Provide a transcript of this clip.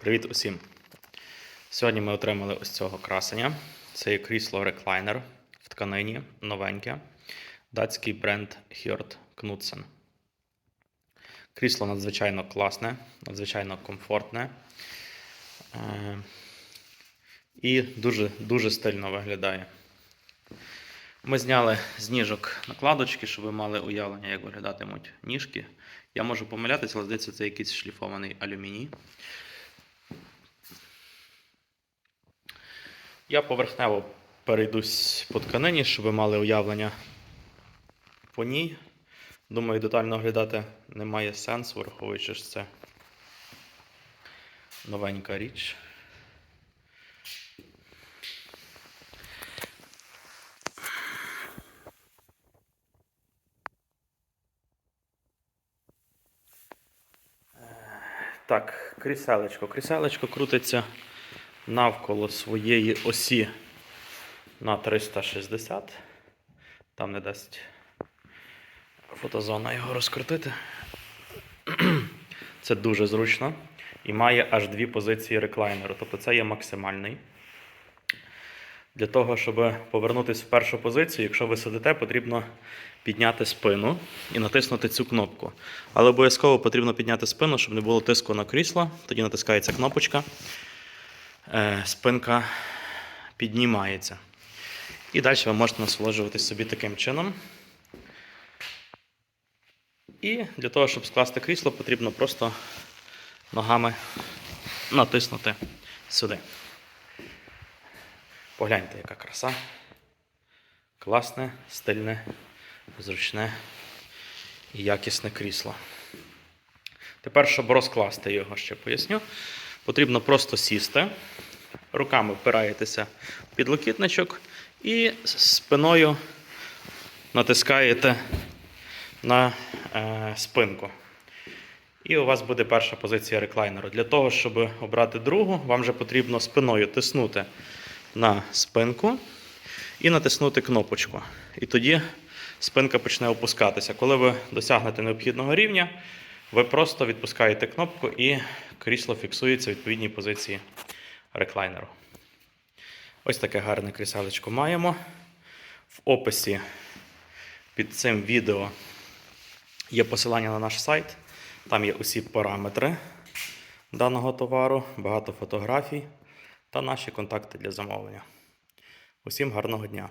Привіт усім! Сьогодні ми отримали ось цього красення. Це є крісло реклайнер в тканині, новеньке. Датський бренд Hjort Knudsen. Крісло надзвичайно класне, надзвичайно комфортне. Е, І дуже, дуже стильно виглядає. Ми зняли з ніжок накладочки, щоб ви мали уявлення, як виглядатимуть ніжки. Я можу помилятися, але здається, це якийсь шліфований алюміній. Я поверхнево перейдусь по тканині, щоб ви мали уявлення по ній. Думаю, детально оглядати немає сенсу, враховуючи що це новенька річ. Так, кріселечко. Кріселечко крутиться навколо своєї осі на 360. Там не дасть фотозона його розкрутити. Це дуже зручно. І має аж дві позиції реклайнеру. Тобто це є максимальний. Для того, щоб повернутися в першу позицію, якщо ви сидите, потрібно підняти спину і натиснути цю кнопку. Але обов'язково потрібно підняти спину, щоб не було тиску на крісло. Тоді натискається кнопочка, спинка піднімається. І далі ви можете насолоджуватись собі таким чином. І для того, щоб скласти крісло, потрібно просто ногами натиснути сюди. Погляньте, яка краса. Класне, стильне, зручне і якісне крісло. Тепер, щоб розкласти його, ще поясню, потрібно просто сісти, руками впираєтеся в підлокітничок і спиною натискаєте на е, спинку. І у вас буде перша позиція реклайнеру. Для того, щоб обрати другу, вам вже потрібно спиною тиснути на спинку і натиснути кнопочку. І тоді спинка почне опускатися. Коли ви досягнете необхідного рівня, ви просто відпускаєте кнопку і крісло фіксується в відповідній позиції реклайнеру. Ось таке гарне кріселечко маємо. В описі під цим відео є посилання на наш сайт. Там є усі параметри даного товару, багато фотографій та наші контакти для замовлення. Усім гарного дня!